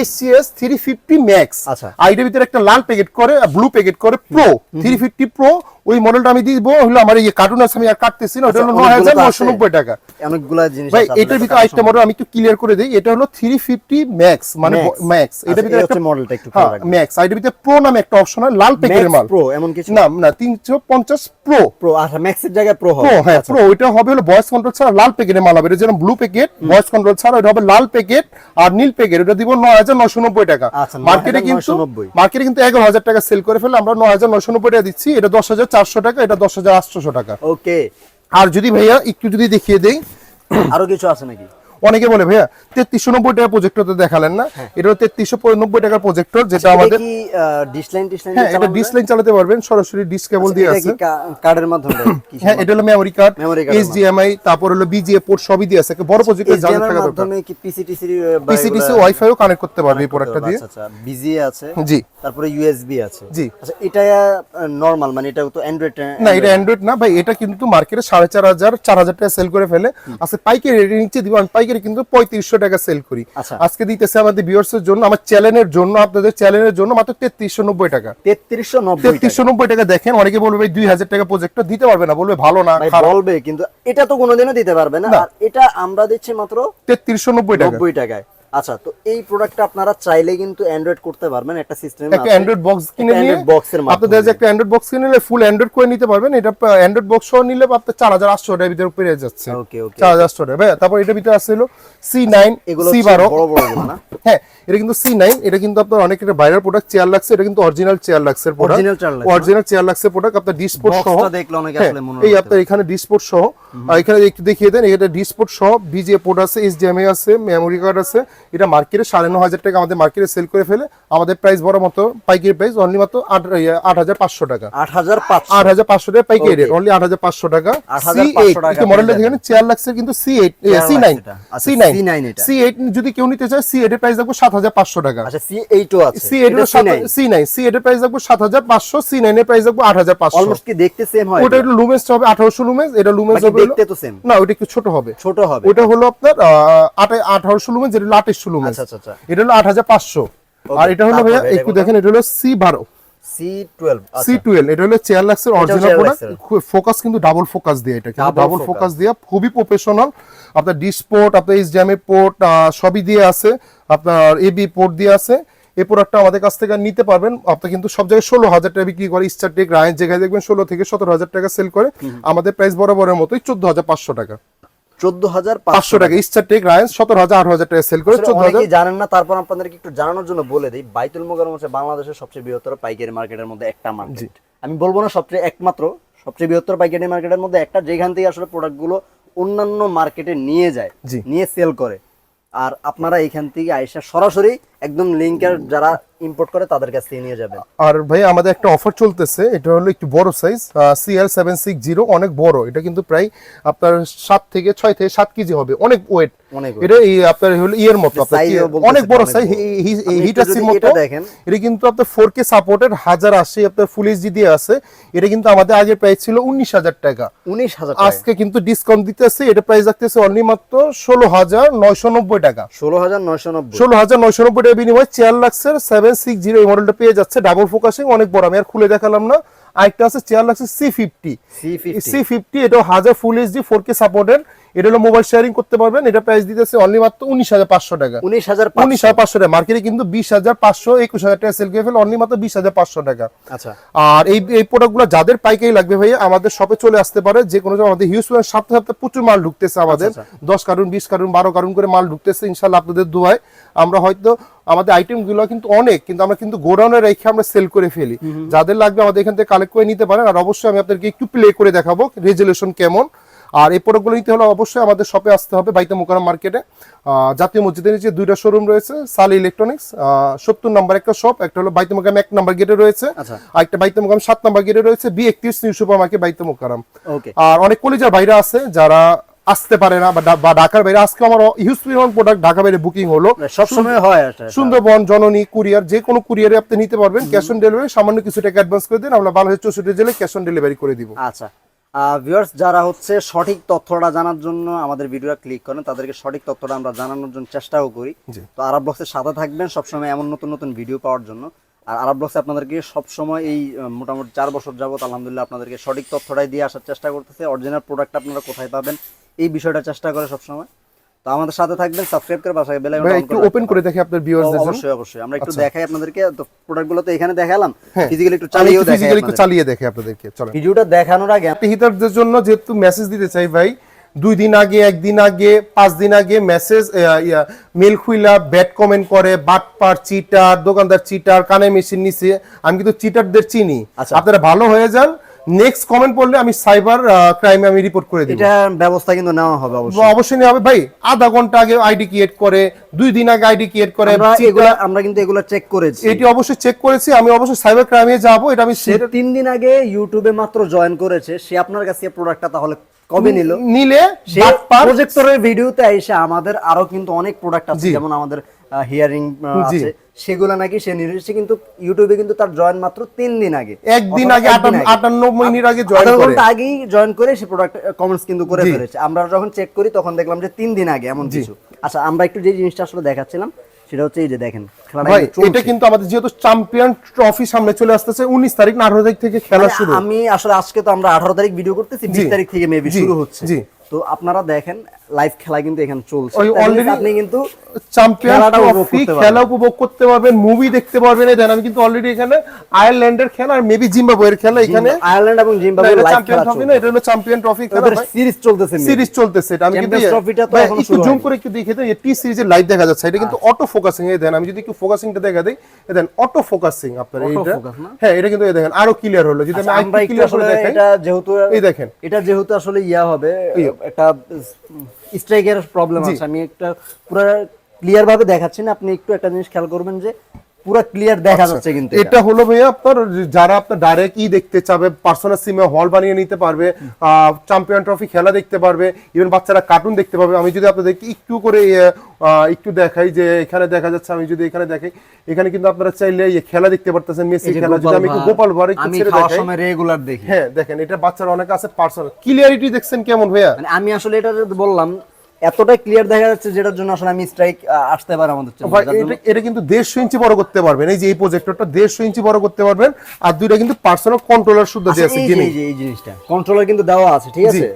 এসিএস থ্রি ফিফটি ম্যাক্স আচ্ছা। আর এটার ভিতরে একটা লাল প্যাকেট করে ব্লু প্যাকেট করে প্রো থ্রি ফিফটি প্রো ওই মডেলটা আমি দিব হলো আমার এই কার্টুন আছে আমি আর কাটতেছি না ওটা হলো আচ্ছা, নয় হাজার নশো নব্বই টাকা। অনেকগুলা জিনিস ভাই এটার ভিতরে আরেকটা মডেল আমি একটু ক্লিয়ার করে দিই এটা হলো থ্রি ফিফটি ম্যাক্স মানে ম্যাক্স আচ্ছা, এটার ভিতরে একটা মডেলটা একটু হ্যাঁ ম্যাক্স আর এটার ভিতরে প্রো নামে একটা অপশন হয় লাল প্যাকেটের মাল। Pro এমন কিছু? না না তিনশো পঞ্চাশ প্রো প্রো আচ্ছা ম্যাক্সের জায়গায় প্রো হবে। প্রো হ্যাঁ আচ্ছা। প্রো ওইটা হবে হলো ভয়েস কন্ট্রোল ছাড়া লাল প্যাকেটে মাল হবে এটা যেরকম ব্লু প্যাকেট ভয়েস কন্ট্রোল ছাড়া এটা হবে লাল প্যাকেট আর নীল প্যাকেট এটা দিব নয় হাজার নশো নব্বই টাকা। আচ্ছা, মার্কেটে কিন্তু 9,990 মার্কেটে কিন্তু এগারো হাজার টাকা সেল করে ফেলে আমরা নয় হাজার নশো নব্বই টাকা দিচ্ছি এটা দশ হাজার চারশো টাকা এটা দশ হাজার আটশোশো টাকা। ওকে আর যদি ভাইয়া একটু যদি দেখিয়ে দেয় আরও কিছু আছে নাকি? অনেকে বলে ভাইয়া তেত্রিশশো নব্বই টাকা প্রজেক্টর তো দেখালেন না। এটা তেত্রিশশো নব্বই টাকার প্রজেক্টর যেটা আমাদের ডিসলাইন ডিসলাইন হ্যাঁ এটা ডিসলাইন চালাতে পারবেন সরাসরি ডিস কেবল দিয়ে আছে। কার্ডের মাধ্যমে? হ্যাঁ এটা হলো মেমোরি কার্ড এইচডিএমআই তারপর হলো বিজিএ পোর্ট সবই দিয়ে আছে। বড় প্রজেক্টর? জানা থাকা দরকার। কি পিসিটিসি পিসিটিসি ওয়াইফাইও কানেক্ট করতে পারবে এই প্রোডাক্টটা দিয়ে। আচ্ছা বিজিএ আছে জি। তারপরে ইউএসবি আছে। জি। আচ্ছা এটা নরমাল মানে এটা তো অ্যান্ড্রয়েড না এটা অ্যান্ড্রয়েড না ভাই এটা কিন্তু মার্কেটে সাড়ে চার হাজার চার হাজার টাকা সেল করে ফেলে। আজকে পাইকারি রেটে নিচে দিব আমি পাইকারি কিন্তু পঁয়ত্রিশশো টাকা সেল করি। আচ্ছা। আজকে দিতেছে আমাদের ভিউয়ার্স এর জন্য আমার চ্যানেলের জন্য আপনাদের চ্যানেলের জন্য মাত্র তেত্রিশশো নব্বই টাকা। তেত্রিশশো নব্বই তেত্রিশশো নব্বই টাকা দেখেন অনেকে বলবে দুই হাজার টাকা প্রজেক্টটা দিতে পারবে না। বলবে ভালো না বলবে কিন্তু এটা তো কোনোদিনও দিতে পারবে না। না। এটা আমরা দিচ্ছি মাত্র তেত্রিশশো নব্বই টাকা। নব্বই টাকায়। আচ্ছা তো এই প্রোডাক্টটা আপনারা চাইলে কিন্তু অ্যান্ড্রয়েড করতে পারবেন একটা সিস্টেম একটা অ্যান্ড্রয়েড বক্স কিনে নিয়ে এর মাধ্যমে। আপনাদের যে একটা অ্যান্ড্রয়েড বক্স কিনে নিলে ফুল অ্যান্ড্রয়েড করে নিতে পারবেন। এটা অ্যান্ড্রয়েড বক্স সহ নিলে আপনার চার হাজার আটশো টাকার ভিতরে পেয়ে যাচ্ছে। ওকে ওকে। চার হাজার আটশো টাকা। ভাইয়া, তারপর এটার ভিতরে আছে হলো সি নাইন এগুলো সি হচ্ছে বারো। বড় বড় না? হ্যাঁ এটা কিন্তু সি নাইন এটা কিন্তু আপনার অনেক একটা ভাইরাল প্রোডাক্ট চেয়ার লাগছে এটা কিন্তু অরিজিনাল চেয়ার লাগছে প্রোডাক্ট অরিজিনাল চেয়ার লাগছে প্রোডাক্ট আপনার ডিসপোর্ট সহ। দেখলে অনেকে হ্যাঁ, আসলে মনে এই আপনার এখানে ডিসপোর্ট সহ আর এখানে দেখিয়ে দেন এটা ডিসপোর্ট সহ বিজিএ পোর্ট আছে এইচডিএমআই আছে মেমোরি কার্ড আছে। এটা মার্কেটে সাড়ে ন হাজার টাকা আমাদের মার্কেটে সেল করে ফেলে। আমাদের প্রাইস বড় মতো পাইকারি প্রাইস অনলি মাত্র আট হাজার পাঁচশো টাকা। আট হাজার পাঁচশো। আট হাজার পাঁচশো টাকা পাইকারি রেট অনলি আট হাজার পাঁচশো টাকা। সি এইট মডেলটা দেখেন চেয়ার লাগছে কিন্তু C eight C nine C nine C eight যদি কেউ নিতে চায় সি এইট এর প্রাইস রাখব সাত হাজার পাঁচশো টাকা। সি এইটও আছে। C eight C nine C eight এর প্রাইস রাখব সাত হাজার পাঁচশো সি নাইন এর প্রাইস রাখব আট হাজার পাঁচশো। দেখতে সেম হয় ওটা লুমেন্স হবে আঠারোশো লুমেন্স এটা লুমেন্স বাকি হবে দেখতে তো সেম না ওটা একটু ছোট হবে। ছোট হবে। ওটা হলো আপনার আঠারোশো লুমেন্স যেটা লুমেন্স আচ্ছা আচ্ছা আচ্ছা। এটা হলো আট হাজার পাঁচশো। আর এটা হলো ভাইয়া একটু দেখেন এটা হলো টুয়েলভ এটা হলো চেয়ার লাক্সের অরিজিনাল প্রোডাক্ট ফোকাস কিন্তু ডাবল ফোকাস দিয়ে এটা কিন্তু ডাবল ফোকাস দিয়ে খুবই প্রফেশনাল আপনার ডিসপোর্ট আপনার এইচডিএমআই পোর্ট সবই দিয়ে আছে। আপনার এবি পোর্ট দিয়ে আছে। এই প্রোডাক্টটা আমাদের কাছ থেকে নিতে পারবেন। আপনি কিন্তু সব জায়গায় ষোলো হাজার টাকা বিক্রি করে স্টার টেক রায়ন জায়গায় দেখবেন ষোলো থেকে সতেরো হাজার টাকা সেল করে। আমাদের প্রাইস বরাবরের মতোই চোদ্দ হাজার পাঁচশো টাকা। চোদ্দ হাজার পাঁচশো টাকা। স্টার টেক রায়ন সতেরো হাজার আঠারো হাজার টাকা সেল করে চোদ্দ হাজার। জানেন না তারপর আপনাদেরকে একটু জানানোর জন্য বলে দিই বাইতুল হচ্ছে বাংলাদেশের সবচেয়ে বৃহত্তর পাইকারি মার্কেটের মধ্যে একটা মার্কেট আমি বলব না সবচেয়ে একমাত্র সবচেয়ে বৃহত্তর পাইকারি মার্কেটের মধ্যে একটা যেখান থেকে আসলে প্রোডাক্টগুলো অন্যান্য মার্কেটে নিয়ে যায়। নিয়ে সেল করে। আর আপনারা এখান থেকে আইসা সরাসরি একদম লিঙ্কের যারা ইম্পোর্ট করে তাদের কাছ থেকে নিয়ে যাবেন আর ভাই আমাদের একটা অফার চলতেছে এটা হলো একটু বড় size CL seven six zero অনেক বড়। এটা কিন্তু প্রায় আপনার সাত থেকে ছয় থেকে সাত কেজি হবে অনেক ওয়েট এটা এই আপনার হলো ইয়ের মতো অনেক বড় সাইজ হিটাসির মতো। এটা দেখেন। এটা কিন্তু আপনার ফোর কে সাপোর্টেড হাজার আশি আপনার ফুল এইচডি দিয়ে আছে। এটা কিন্তু আমাদের আগে প্রাইস ছিল উনিশ হাজার টাকা। উনিশ হাজার আজকে কিন্তু ডিসকাউন্ট দিতেছে এটা প্রাইস রাখতেছে অনলি মাত্র ষোলো হাজার নয়শো নব্বই টাকা। ষোলো হাজার নয়শো নব্বই। ষোলো হাজার নয়শো নব্বই টাকা বিনিময়ে চেয়ার লাক্সের সেভেন সিক্স জিরো এই মডেলটা পেয়ে যাচ্ছে। ডাবল ফোকাসিং অনেক বড়। আমি আর খুলে দেখালাম না। আরেকটা আছে চেয়ার লাক্সের সি ফিফটি সি ফিফটি এটাও এটা হাজার full H D four K supported এটা হলো মোবাইল শেয়ারিং করতে পারবেন। এটা প্রাইস দিতেছে অনলি মাত্র উনিশ হাজার পাঁচশো টাকা। উনিশ হাজার উনিশ হাজার পাঁচশো টাকা। মার্কেটে কিন্তু বিশ হাজার পাঁচশো একুশ হাজার টাকা সেল করে ফেলে অনলি মাত্র বিশ হাজার পাঁচশো টাকা। আচ্ছা। আর এই এই প্রোডাক্টগুলো যাদের পাইকারি লাগবে ভাইয়া আমাদের শপে চলে আসতে পারে। যে কোনো আমাদের হিউজ সপ্তাহে সপ্তাহে প্রচুর মাল ঢুকতেছে আমাদের। আচ্ছা, দশ কার্টুন বিশ কার্টুন বারো কার্টুন করে মাল ঢুকতেছে ইনশাল্লাহ আপনাদের দোয়ায়। আমরা হয়তো আমাদের আইটেমগুলো কিন্তু অনেক কিন্তু আমরা কিন্তু গোডাউনে রেখে আমরা সেল করে ফেলি। যাদের লাগবে আমাদের এখান থেকে কালেক্ট করে নিতে পারেন। আর অবশ্যই আমি আপনাদেরকে একটু প্লে করে দেখাবো রেজুলেশন কেমন। আর এই প্রোডাক্টগুলো নিতে হলে অবশ্যই আমাদের শপে আসতে হবে বাইতে মোকারাম মার্কেটে। জাতীয় মসজিদের নিচে দুইটা শোরুম রয়েছে সালি ইলেকট্রনিক্স সত্তর নাম্বার একটা শপ একটা হলো বাইতে মোকারাম এক নাম্বার গেটে রয়েছে আচ্ছা। আর একটা বাইতে মোকারাম সাত নাম্বার গেটে রয়েছে বি একত্রিশ নিউ সুপার মার্কেট বাইতে মোকারাম আর অনেক কলিজার বাইরে আছে যারা আসতে পারে না বা ঢাকার বাইরে আজকে আমার হিউজ পরিমাণ প্রোডাক্ট ঢাকা বাইরে বুকিং হলো। সবসময় হয় সুন্দরবন জননী কুরিয়ার যে কোনো কুরিয়ারে আপনি নিতে পারবেন ক্যাশ অন ডেলিভারি সামান্য কিছু টাকা অ্যাডভান্স করে দিন আমরা বাংলাদেশ চৌষট্টি জেলে ক্যাশ অন ডেলিভারি করে দিব। আচ্ছা। ভিউয়ার্স যারা হচ্ছে সঠিক তথ্যটা জানার জন্য আমাদের ভিডিওটা ক্লিক করেন তাদেরকে সঠিক তথ্যটা আমরা জানানোর জন্য চেষ্টাও করি। তো আরব ব্লগসের সাথে থাকবেন সবসময় এমন নতুন নতুন ভিডিও পাওয়ার জন্য। আর আরব ব্লগসে আপনাদেরকে সবসময় এই মোটামুটি চার বছর যাবত আলহামদুলিল্লাহ আপনাদেরকে সঠিক তথ্যটাই দিয়ে আসার চেষ্টা করতেছে। অরিজিনাল প্রোডাক্ট আপনারা কোথায় পাবেন এই বিষয়টা চেষ্টা করে সবসময়। তো আমাদের সাথে থাকবেন সাবস্ক্রাইব করে পাশে বেল একটু ওপেন করে দেখি জন্য অবশ্যই অবশ্যই আমরা একটু দেখাই আপনাদেরকে তো প্রোডাক্টগুলো তো এখানে দেখালাম। ফিজিক্যালি একটু চালিয়েও দেখাই physically একটু চালিয়ে দেখে আপনাদেরকে চলো ভিডিওটা দেখানোর আগে হিটারদের জন্য যেহেতু মেসেজ দিতে চাই ভাই দুই দিন আগে একদিন আগে পাঁচ দিন আগে মেসেজ মেল খুইলা ব্যাড কমেন্ট করে বাটপার চিটার দোকানদার চিটার কানে মেশিন নিছে। আমি কিন্তু চিটারদের চিনি। আচ্ছা। আপনারা ভালো হয়ে যান নেক্সট কমেন্ট পড়লে আমি সাইবার ক্রাইমে আমি রিপোর্ট করে দিব। এটা ব্যবস্থা কিন্তু নেওয়া হবে অবশ্যই। অবশ্যই নেওয়া হবে। ভাই আধা ঘণ্টা আগে আইডি ক্রিয়েট করে দুই দিন আগে আইডি ক্রিয়েট করে এগুলা আমরা কিন্তু এগুলো চেক করেছি। এটি অবশ্যই চেক করেছি। আমি অবশ্যই সাইবার ক্রাইমে যাব এটা আমি সে তিন দিন আগে ইউটিউবে মাত্র জয়েন করেছে। সে আপনার কাছে প্রোডাক্টটা তাহলে কবে নিল? নিলে প্রজেক্টরের ভিডিওতে এসে আমাদের আরও কিন্তু অনেক প্রোডাক্ট আছে যেমন আমাদের হিয়ারিং আছে। সেগুলো নাকি সে সে কিন্তু ইউটিউবে কিন্তু তার জয়েন মাত্র তিন দিন আগে। একদিন আগে আটান্ন মিনিট আগে জয়েন ঘণ্টা আগেই জয়েন করে সে প্রোডাক্ট কমেন্টস কিন্তু করে ফেলেছে। আমরা যখন চেক করি তখন দেখলাম যে তিন দিন আগে এমন কিছু। আচ্ছা আমরা একটু যে জিনিসটা আসলে দেখাচ্ছিলাম সেটা হচ্ছে এই যে দেখেন ভাই এটা কিন্তু আমাদের যেহেতু চ্যাম্পিয়ন ট্রফি সামনে চলে আসতেছে উনিশ তারিখ না আঠারো তারিখ থেকে খেলা শুরু। আমি আসলে আজকে তো আমরা আঠারো তারিখ ভিডিও করতেছি বিশ জি, তারিখ থেকে মেবি শুরু হচ্ছে। তো আপনারা দেখেন লাইভ খেলা কিন্তু এখানে চলছে। already- আপনি কিন্তু চ্যাম্পিয়ন ট্রফি খেলা উপভোগ করতে পারবেন মুভি দেখতে পারবেন এই আমি কিন্তু অলরেডি এখানে আয়ারল্যান্ডের খেলা আর মেবি জিম্বাবুয়ের খেলা এখানে। আয়ারল্যান্ড এবং জিম্বাবুয়ে লাইভ চ্যাম্পিয়ন ট্রফি না এটা হলো চ্যাম্পিয়ন ট্রফি খেলা সিরিজ চলতেছে সিরিজ চলতেছে এটা আমি কিন্তু Champions Trophy-টা তো এখনও একটু জুম করে একটু দেখে দেন এই টি সিরিজের লাইভ দেখা যাচ্ছে এটা কিন্তু আচ্ছা। অটো ফোকাসিং এই দেন আমি যদি একটু ফোকাসিংটা দেখা দেই দেন অটো ফোকাসিং আপনার এইটা? হ্যাঁ এটা কিন্তু এই দেখেন আরও ক্লিয়ার হলো যদি আচ্ছা, আমি আমরা আরেকটু ক্লিয়ার করে দেখাই। এটা যেহেতু এই দেখেন। এটা যেহেতু আসলে ইয়া হবে একটা স্ট্রাইকের প্রবলেম আছে। আমি একটা পুরো ক্লিয়ার ভাবে দেখাচ্ছি না আপনি একটু একটা জিনিস খেয়াল করবেন যে পুরো ক্লিয়ার দেখা যাচ্ছে কিন্তু এটা। হলো ভাইয়া আপনার যারা আপনার ডাইরেক্ট ই দেখতে চাবে পার্সোনাল সিমে হল বানিয়ে নিতে পারবে চ্যাম্পিয়ন ট্রফি খেলা দেখতে পারবে ইভেন বাচ্চারা কার্টুন দেখতে পারবে। আমি যদি আপনাদেরকে একটু করে একটু দেখাই যে এখানে দেখা যাচ্ছে আমি যদি এখানে দেখাই এখানে কিন্তু আপনারা চাইলে খেলা দেখতে পারতেছেন মেসি খেলা যদি আমি গোপাল ভাড় একটু ছেড়ে দেখাই। সময় রেগুলার দেখি। হ্যাঁ দেখেন এটা বাচ্চারা অনেক আছে পার্সোনাল ক্লিয়ারিটি দেখছেন কেমন ভাইয়া? মানে আমি আসলে এটা বললাম এতটাই ক্লিয়ার দেখা যাচ্ছে যেটার জন্য আসলে আমি স্ট্রাইক আসতে পারে আমাদের এটা কিন্তু দেড়শো ইঞ্চি বড় করতে পারবেন। এই যে এই প্রজেক্টরটা দেড়শো ইঞ্চি বড় করতে পারবেন। আর দুইটা কিন্তু পার্সোনাল কন্ট্রোলার শুদ্ধ দিয়ে আছে এই জিনিসটা। কন্ট্রোলার কিন্তু দেওয়া আছে ঠিক আছে?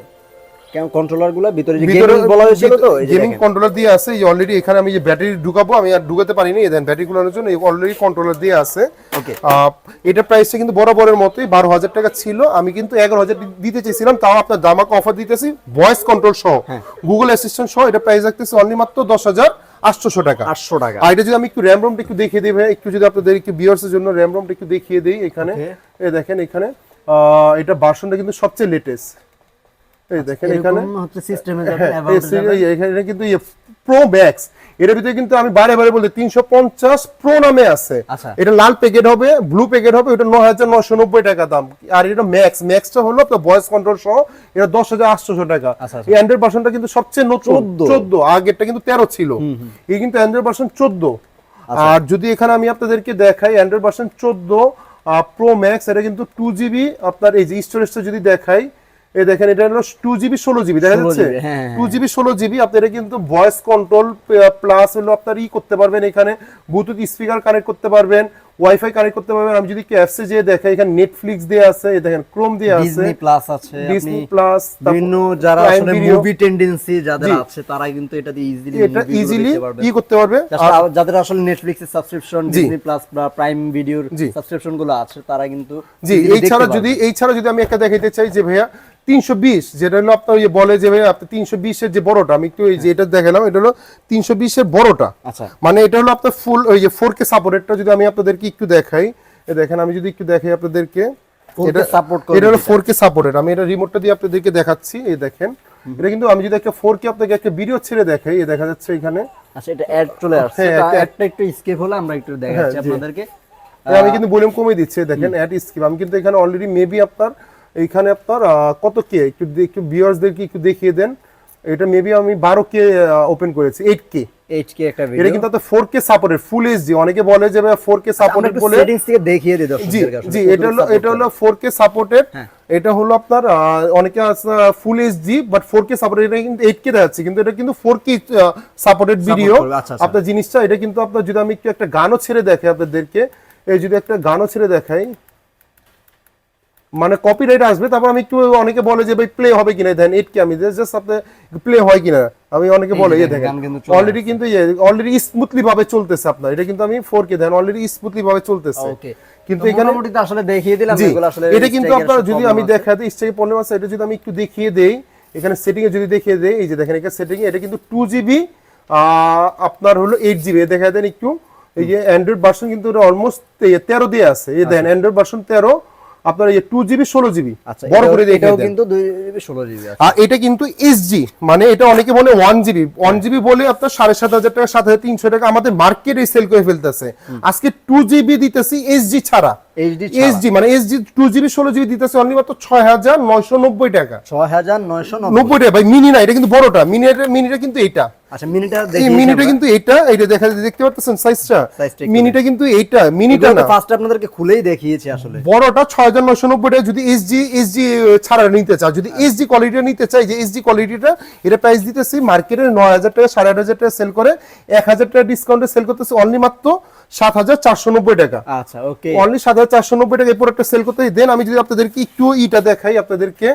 কেমন কন্ট্রোলারগুলো ভিতরে যে গেমিং বলা হয়েছিল তো গেমিং দেখেন। কন্ট্রোলার দিয়ে আছে এই অলরেডি এখানে আমি যে ব্যাটারি ঢুকাবো আমি আর ঢুকাতে পারিনি দেন ব্যাটারি গুলোর জন্য অলরেডি কন্ট্রোলার দিয়ে আছে। এটা প্রাইসটা কিন্তু বরাবরের মতোই বারো হাজার টাকা ছিল আমি কিন্তু এগারো হাজার দিতে চেয়েছিলাম তাও আপনার দামাকে অফার দিতেছি ভয়েস কন্ট্রোল সহ। গুগল অ্যাসিস্ট্যান্ট সহ এটা প্রাইস রাখতেছি অনলি মাত্র দশ হাজার আটশোশো টাকা। 800 টাকা। আর এটা যদি আমি একটু র্যাম রোমটা একটু দেখিয়ে দিই ভাই একটু যদি আপনাদের একটু জন্য র্যাম রোমটা একটু দেখিয়ে দিই এখানে. দেখেন এখানে এটা ভার্সনটা কিন্তু সবচেয়ে লেটেস্ট এই দেখেন এখানে। হচ্ছে সিস্টেমে এই সিরিয়াল- এই এখানে কিন্তু প্রো ম্যাক্স এর ভিতরে কিন্তু আমি বারে বারে বলি তিনশো পঞ্চাশ প্রো নামে আছে। এটা লাল প্যাকেট হবে ব্লু প্যাকেট হবে ওটা নয় হাজার নয়শো নব্বই টাকা দাম। আর এটা ম্যাক্স ম্যাক্সটা হলো আপনার ভয়েস কন্ট্রোল সহ এটা দশ হাজার আটশোশো টাকা। এই অ্যান্ড্রয়েড ভার্সনটা কিন্তু সবচেয়ে নতুন চোদ্দ। আগেরটা কিন্তু তেরো ছিল। এই কিন্তু অ্যান্ড্রয়েড ভার্সন চোদ্দ। আচ্ছা। আর যদি এখানে আমি আপনাদেরকে দেখাই অ্যান্ড্রয়েড ভার্সন চোদ্দ প্রো ম্যাক্স এটা কিন্তু টু জিবি আপনার এই যে স্টোরেজটা যদি দেখাই এই দেখেন এটা হলো টু জিবি ষোলো জিবি দেখা যাচ্ছে? GB, হ্যাঁ, হ্যাঁ, টু জিবি ষোলো জিবি কিন্তু ভয়েস কন্ট্রোল প্লাস হলো আপনার ই করতে পারবেন এখানে ব্লুটুথ স্পিকার কানেক্ট করতে পারবেন ওয়াইফাই কানেক্ট করতে পারবেন। আমি যদি যে দেখাই এখানে নেটফ্লিক্স দিয়ে আছে দেখেন ক্রোম দিয়ে আছে ডিজনি প্লাস আছে প্লাস বিভিন্ন যারা আসলে মুভি টেন্ডেন্সি যাদের আছে তারা কিন্তু এটা দিয়ে ইজিলি এটা ইজিলি করতে পারবে। যাদের আসলে নেটফ্লিক্সের সাবস্ক্রিপশন। ডিজনি প্লাস বা প্রাইম ভিডিওর সাবস্ক্রিপশনগুলো আছে তারা কিন্তু জি এই ছাড়া যদি এই ছাড়া যদি আমি একটা দেখাইতে চাই যে ভাইয়া তিনশো বিশ যেটা হলো আপনার ইয়ে বলে যে ভাইয়া আপনি তিনশো বিশের যে বড়টা আমি একটু এই যে এটা দেখালাম এটা হলো তিনশো বিশের বড়টা। আচ্ছা। মানে এটা হলো আপনার ফুল ওই যে ফোর কে সাপোর্টেডটা যদি আমি আপনাদেরকে একটু দেখাই দেখেন আমি যদি একটু দেখাই আপনাদেরকে এটা করবে এটা হলো। ফোর কে সাপোর্টেড আমি এটা রিমোটটা দিয়ে আপনাদেরকে দেখাচ্ছি এই দেখেন। এটা কিন্তু আমি যদি একটা ফোর কে আপনাকে একটা ভিডিও ছেড়ে দেখাই এই দেখা যাচ্ছে এখানে। আচ্ছা এটা অ্যাড চলে আসছে। হ্যাঁ, অ্যাডটা একটু স্কিপ হলে আমরা একটু দেখাচ্ছি হ্যাঁ, আপনাদেরকে। আমি কিন্তু ভলিউম কমিয়ে দিচ্ছি দেখেন অ্যাট স্কিপ আমি কিন্তু এখানে অলরেডি মেবি আপনার এইখানে আপনার কত কে একটু একটু ভিউয়ার্সদেরকে একটু দেখিয়ে দেন। এটা মেবি আমি বারো কে ওপেন করেছি এইট কে এইচকে একটা এটা ভিডিও কিন্তু four K supported full HD অনেকে বলে যে ফোর কে সাপোর্টেড বলে সেটিংস থেকে দেখিয়ে দিই দর্শকদের কাছে জি এটা হলো এটা হলো ফোর কে সাপোর্টেড। এটা হলো আপনার অনেকে full HD but four K supported এটা কিন্তু এইট কে দেখাচ্ছে। কিন্তু এটা কিন্তু ফোর কে সাপোর্টেড ভিডিও। আপনার জিনিসটা এটা কিন্তু আপনার যদি আমি একটু একটা গানও ছেড়ে দেখাই আপনাদেরকে এই যদি একটা গানও ছেড়ে দেখাই মানে কপিরাইট আসবে তারপর আমি একটু অনেকে বলে যে ভাই প্লে হবে কিনা দেন এইট কে আমি জাস্ট আপনি প্লে হয় কিনা আমি অনেকে বলে ইয়ে দেখেন, দেখেন গান কিন্তু চলে অলরেডি স্মুথলি ভাবে চলতেছে আপনার এটা কিন্তু আমি four K then already smoothly ভাবে চলতেছে। ওকে কিন্তু এখানে মোটামুটি আসলে দেখিয়ে দিলাম এগুলো আসলে এটা কিন্তু আপনার যদি আমি। দেখাতে স্টেক প্রবলেম আছে এটা যদি আমি একটু দেখিয়ে দেই এখানে সেটিং এ যদি দেখিয়ে দেই এই যে দেখেন এখানে সেটিং এটা কিন্তু টু জিবি আপনার হলো এইট জিবি দেখা দেন একটু এই যে অ্যান্ড্রয়েড ভার্সন কিন্তু অলমোস্ট তেরো দিয়ে আছে এই দেন অ্যান্ড্রয়েড ভার্সন তেরো আপনার এই টু জিবি ষোলো জিবি আচ্ছা বড় করে এটাও কিন্তু দুই জিবি ষোলো জিবি আর এটা কিন্তু এসজি মানে এটা অনেকে বলে ওয়ান জিবি ওয়ান জিবি বলে আপনার সাড়ে সাত হাজার টাকা সাত হাজার তিনশো টাকা আমাদের মার্কেটে সেল করে ফেলতেছে। আজকে টু জিবি দিতেছি এসজি ছাড়া। এইচডি মানে এসজি টু জিবি ষোলো জিবি দিতেছে অনলি মাত্র ছয় হাজার নয়শো নব্বই টাকা। ছয় হাজার নয়শো নব্বই। নব্বই টাকা। ভাই মিনি না এটা কিন্তু বড়টা। মিনিটা মিনিটা কিন্তু এটা আচ্ছা মিনিটা এই দেখি মিনিটা কিন্তু এটা এইটা দেখা দেখতে পাচ্ছেন সাইজটা Size টা একটু মিনিটা কিন্তু এইটা। মিনিটা না। ফার্স্ট আপনাদেরকে খুলেই দেখিয়েছি আসলে। বড়টা ছয় হাজার নয়শো নব্বই টাকা। যদি এসজি এসজি ছাড়া নিতে চাও যদি এসজি কোয়ালিটিটা নিতে চাই যে এসজি কোয়ালিটিটা এটা প্রাইস দিতেছি মার্কেটে নয় হাজার টাকা সাড়ে আট হাজার টাকা সেল করে এক হাজার টাকা ডিসকাউন্টে সেল করতেছে অনলি মাত্র সাত হাজার চারশো নব্বই টাকা। আচ্ছা ওকে অনলি সাত হাজার চারশো নব্বই টাকা এই প্রোডাক্টটা সেল করতে দেন আমি যদি আপনাদেরকে একটু ইটা দেখাই, আপনাদেরকে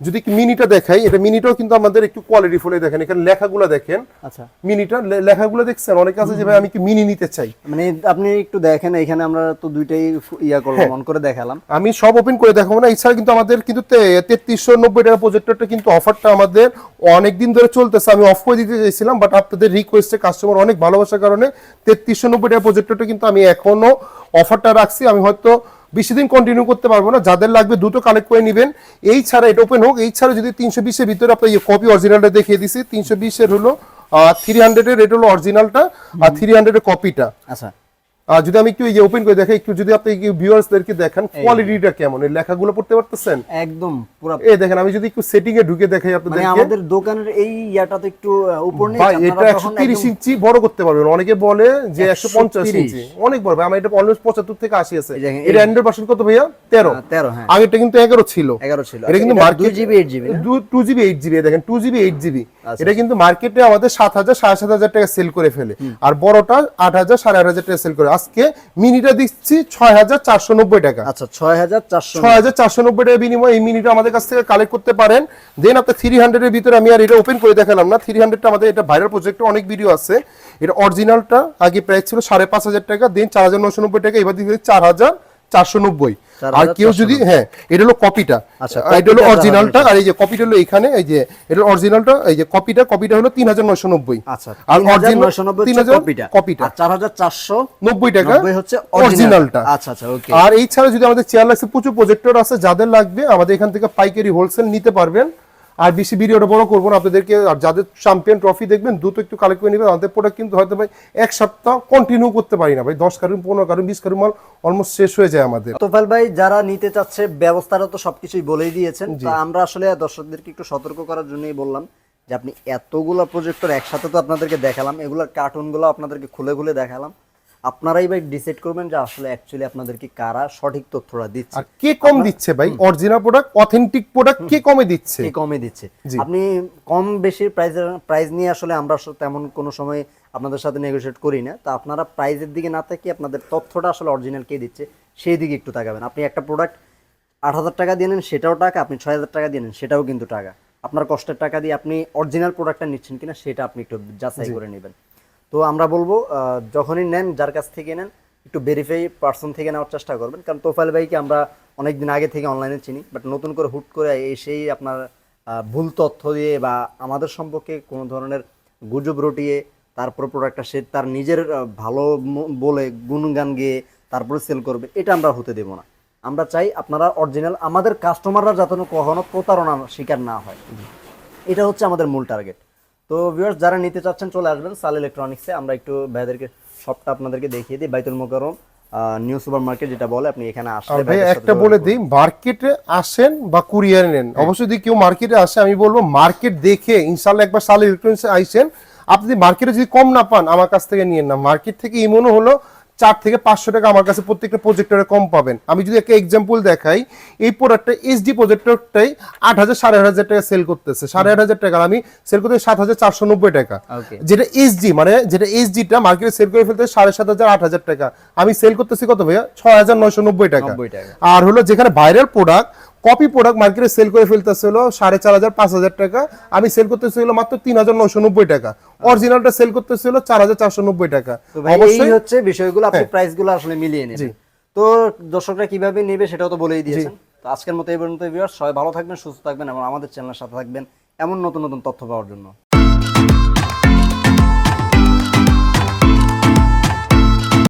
যদি মিনিটা দেখাই এটা মিনিটাও কিন্তু আমাদের একটু কোয়ালিটি ফুলে দেখেন। এখানে লেখাগুলো দেখেন। আচ্ছা। মিনিটা লেখাগুলো দেখছেন? অনেকে আছে যে ভাই আমি কি মিনি নিতে চাই। মানে আপনি একটু দেখেন এখানে আমরা তো দুইটাই ইয়া হ্যাঁ। করলাম অন করে দেখালাম। আমি সব ওপেন করে দেখাবো না। এছাড়া কিন্তু আমাদের কিন্তু তেত্রিশশো নব্বই টাকা প্রজেক্টরটা কিন্তু অফারটা আমাদের অনেক দিন ধরে চলতেছে। আমি অফ করে দিতে চাইছিলাম বাট আপনাদের রিকোয়েস্টে কাস্টমার অনেক ভালোবাসার কারণে তেত্রিশশো নব্বই টাকা প্রজেক্টরটা কিন্তু আমি এখনও অফারটা রাখছি। আমি হয়তো বেশি দিন কন্টিনিউ করতে পারব না। যাদের লাগবে দুটো কালেক্ট করে নেবেন। এই ছাড়া এটা ওপেন হোক এই ছাড়া যদি তিনশো বিশের ভিতরে আপনার ইয়ে কপি অরিজিনালটা দেখিয়ে দিছি তিনশো বিশের হলো থ্রি হান্ড্রেডের এটা হলো অরিজিনালটা আর থ্রি হান্ড্রেডের কপিটা আচ্ছা। যদি আমি একটু এই ওপেন করে দেখাই একটু যদি আপনি ভিউয়ার্সদেরকে দেখেন কোয়ালিটিটা কেমন? এই লেখাগুলো পড়তে পারতেছেন? একদম পুরো এই দেখেন আমি যদি একটু সেটিং এ ঢুকে দেখাই মানে আমাদের দোকানের এই ইয়াটা তো একটু উপর নিচ ভাই এটা একশো তখন তিরিশ একদম- ইঞ্চি বড় করতে পারবেন। অনেকে বলে যে একশো পঞ্চাশ 130 ইঞ্চি। অনেক বড় ভাই আমার এটা অলমোস্ট পঁচাত্তর থেকে আশি আছে। এটা ভার্সন কত ভাইয়া? তেরো। আহ, তেরো হ্যাঁ। আগেটা কিন্তু এগারো ছিল। এগারো ছিল। এটা কিন্তু এটা মার্কেট দুই GB eight GB two GB eight GB দেখেন টু জিবি এইট জিবি আচ্ছা। এটা কিন্তু মার্কেটে আমাদের সাত হাজার সাড়ে সাত হাজার টাকা সেল করে ফেলে। আর বড়টা আট হাজার সাড়ে আট হাজার টাকা সেল করে। আজকে মিনিটা দিচ্ছি ছয় হাজার চারশো নব্বই টাকা। আচ্ছা ছয় হাজার চারশো ছয় হাজার চারশো নব্বই টাকার বিনিময়ে এই মিনিটা আমাদের কাছ থেকে কালেক্ট করতে পারেন। দেন আপনার থ্রি হান্ড্রেডের ভিতরে আমি আর এটা ওপেন করে দেখালাম না। থ্রি হান্ড্রেডটা আমাদের এটা ভাইরাল প্রজেক্টে অনেক ভিডিও আছে। এটা অরিজিনালটা আগে প্রাইস ছিল সাড়ে পাঁচ হাজার টাকা দেন চার হাজার নশো নব্বই টাকা এবার দিচ্ছে চার হাজার। চারশো নব্বই। আর কেউ যদি হ্যাঁ এটা হলো কপিটা আচ্ছা, এটা হলো অরিজিনালটা আর এই যে কপিটা হলো এখানে এই যে এটা অরিজিনালটা এই যে কপিটা কপিটা হলো তিন হাজার নশো নব্বই। আচ্ছা আর নয়শো তিন হাজার কপিটা চার হাজার চারশো নব্বই টাকা হচ্ছে অরিজিনালটা আচ্ছা আচ্ছা আর এই ছাড়া যদি আমাদের চেয়ার লাগছে প্রচুর প্রজেক্টর আছে যাদের লাগবে আমাদের এখান থেকে পাইকারি হোলসেল নিতে পারবেন। আর বেশি ভিডিওটা বড় করব না আপনাদেরকে আর যাদের চ্যাম্পিয়ন ট্রফি দেখবেন দ্রুত একটু কালেক্ট করে নেবেন। আমাদের প্রোডাক্ট কিন্তু হয়তো ভাই এক সপ্তাহ কন্টিনিউ করতে পারি না ভাই। দশ কারণ পনেরো কারণ বিশ কারণ মাল অলমোস্ট শেষ হয়ে যায় আমাদের। তোফাল ভাই যারা নিতে চাচ্ছে ব্যবস্থাটা তো সবকিছুই বলেই দিয়েছেন। আমরা আসলে দর্শকদেরকে একটু সতর্ক করার জন্যই বললাম যে আপনি এতগুলো প্রজেক্টর একসাথে তো আপনাদেরকে দেখালাম এগুলোর কার্টুনগুলো আপনাদেরকে খুলে খুলে দেখালাম। আপনারাই ভাই ডিসাইড করবেন যে আসলে অ্যাকচুয়ালি আপনাদেরকে কারা সঠিক তথ্যটা দিচ্ছে। আর কে কম দিচ্ছে ভাই? অরিজিনাল প্রোডাক্ট অথেন্টিক প্রোডাক্ট কে কমে দিচ্ছে? কে কমে দিচ্ছে? আপনি কম বেশি প্রাইস প্রাইস নিয়ে আসলে আমরা তেমন কোনো সময় আপনাদের সাথে নেগোশিয়েট করি না। তো আপনারা প্রাইজের দিকে না থেকে আপনাদের তথ্যটা আসলে অরিজিনাল কে দিচ্ছে সেই দিকে একটু তাকাবেন। আপনি একটা প্রোডাক্ট আট হাজার টাকা দিয়ে নেন সেটাও টাকা আপনি ছয় হাজার টাকা দিয়ে নেন সেটাও কিন্তু টাকা। আপনার কষ্টের টাকা দিয়ে আপনি অরিজিনাল প্রোডাক্টটা নিচ্ছেন কিনা সেটা আপনি একটু যাচাই করে নেবেন। তো আমরা বলব যখনই নেন, যার কাছ থেকে নেন, একটু ভেরিফাই পার্সন থেকে নেওয়ার চেষ্টা করবেন। কারণ তোফাইল ভাইকে আমরা অনেক দিন আগে থেকে অনলাইনে চিনি বাট নতুন করে হুট করে এসেই আপনার ভুল তথ্য দিয়ে বা আমাদের সম্পর্কে কোনো ধরনের গুজব রটিয়ে তারপর প্রোডাক্টটা সে তার নিজের ভালো বলে গুণগান গেয়ে তারপরে সেল করবে, এটা আমরা হতে দেব না। আমরা চাই আপনারা অরিজিনাল আমাদের কাস্টমাররা যাতে কখনো প্রতারণার শিকার না হয়। এটা হচ্ছে আমাদের মূল টার্গেট তো ভিউয়ার্স যারা নিতে চাচ্ছেন চলে আসবেন সাল ইলেকট্রনিক্সে আমরা একটু ভাইদেরকে সবটা আপনাদেরকে দেখিয়ে দিই। বাইতুল মোকারম নিউ সুপার মার্কেট যেটা বলে আপনি এখানে আসলে ভাই একটা বলে। দিই মার্কেটে আসেন বা কুরিয়ার নেন। অবশ্যই যদি কেউ মার্কেটে আসে আমি বলব মার্কেট দেখে ইনশাল্লাহ একবার সাল ইলেকট্রনিক্সে আইসেন আপনি যদি মার্কেটে যদি কম না পান আমার কাছ থেকে নিয়ে না। মার্কেট থেকে ইমনও হলো চার থেকে পাঁচশো টাকা আমার কাছে প্রত্যেকটা প্রজেক্টরে কম পাবেন। আমি যদি একটা এক্সাম্পল দেখাই এই প্রোডাক্টটা এইচডি প্রজেক্টরটাই আট হাজার সাড়ে আট হাজার টাকা সেল করতেছে। সাড়ে আট হাজার টাকা আমি সেল করতে সাত হাজার চারশো নব্বই টাকা. যেটা এইচডি মানে যেটা এইচডিটা মার্কেটে সেল করে ফেলতে সাড়ে সাত হাজার আট হাজার টাকা। আমি সেল করতেছি কত ভাইয়া? ছয় হাজার নয়শো নব্বই টাকা। আর হলো যেখানে ভাইরাল প্রোডাক্ট কপি প্রোডাক্ট মার্কেটে সেল করে ফেলতেছিল সাড়ে চার হাজার পাঁচ হাজার টাকা। আমি সেল করতেছি হলো মাত্র তিন হাজার নশো নব্বই টাকা। অরিজিনালটা সেল করতেছি হলো চার হাজার চারশো নব্বই টাকা। এই অবশ্যই হচ্ছে বিষয়গুলো আপনি প্রাইস প্রাইসগুলো আসলে মিলিয়ে নেবেন। তো দর্শকরা কীভাবে নেবে সেটাও তো বলেই দিয়েছেন। তো আজকের মতো এই পর্যন্ত ভিউয়ার্স সবাই ভালো থাকবেন সুস্থ থাকবেন এবং আমাদের চ্যানেলের সাথে থাকবেন এমন নতুন নতুন তথ্য পাওয়ার জন্য।